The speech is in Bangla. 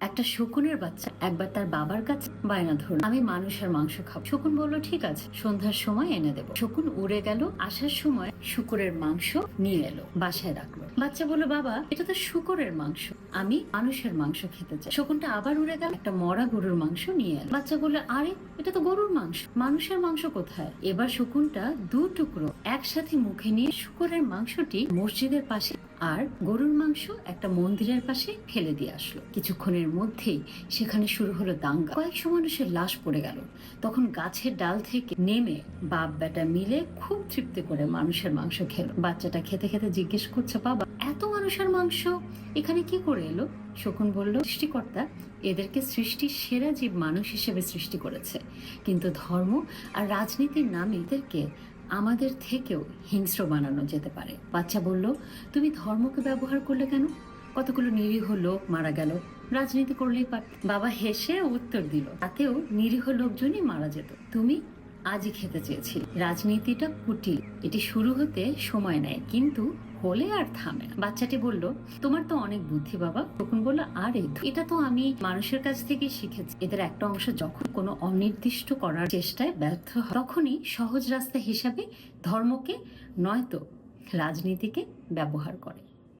একটা শকুনের বাচ্চা। একবার তার বাবার কাছে বায়না ধরল। আমি মানুষের মাংস খাব। শকুন বলল, ঠিক আছে, সন্ধ্যার সময় এনে দেবো। শকুন উড়ে গেল। আসার সময় শুকুরের মাংস নিয়ে এলো, বাসায় রাখল। বাচ্চা বলল, বাবা, এটা তো শুকুরের মাংস। আমি মানুষের মাংস খেতে চাই। শকুনটা আবার উড়ে গেল, একটা মরা গরুর মাংস নিয়ে এলো। বাচ্চা বলল, আরে, এটা তো গরুর মাংস। মানুষের মাংস কোথায়? এবার শকুনটা দু টুকরো একসাথে মুখে নিয়ে শুকুরের মাংসটি মসজিদের পাশে আর গরুর মাংস একটা মন্দিরের পাশে ফেলে দিয়ে আসলো। কিছুক্ষণের মধ্যেই সেখানে শুরু হলো দাঙ্গা। কয়েকশো মানুষের লাশ পড়ে গেল। তখন গাছের ডাল থেকে নেমে বাপ বেটা মিলে খুব তৃপ্তি করে মানুষের মাংস খেলো। বাচ্চাটা খেতে খেতে জিজ্ঞেস করছে, বাবা, এত মানুষের মাংস? এখানে কি করে এলো? শকুন বলল, সৃষ্টিকর্তা এদেরকে সৃষ্টির সেরা জীব মানুষ হিসেবে সৃষ্টি করেছে। কিন্তু ধর্ম আর রাজনীতির নামে এদেরকে আমাদের থেকেও হিংস্র বানানো যেতে পারে। বাচ্চা বলল, তুমি ধর্মকে ব্যবহার করলে কেন? কতগুলো নিরীহ লোক মারা গেল। রাজনীতি করলেই বাবা হেসে উত্তর দিল, তাতেও নিরীহ লোকজনই মারা যেত। তুমি আজই খেতে চেয়েছি রাজনীতিটা কুটিল। এটি শুরু হতে সময় নেয়, কিন্তু হলে আর থামে না। বাচ্চাটি বলল, তোমার তো অনেক বুদ্ধি বাবা। তখন বলল, আরে এটা তো আমি মানুষের কাছ থেকে শিখেছি। এদের একটা অংশ যখন কোনো অনির্দিষ্ট করার চেষ্টায় ব্যর্থ হয়, তখনই সহজ রাস্তা হিসাবে ধর্মকে নয়তো রাজনীতিকে ব্যবহার করে।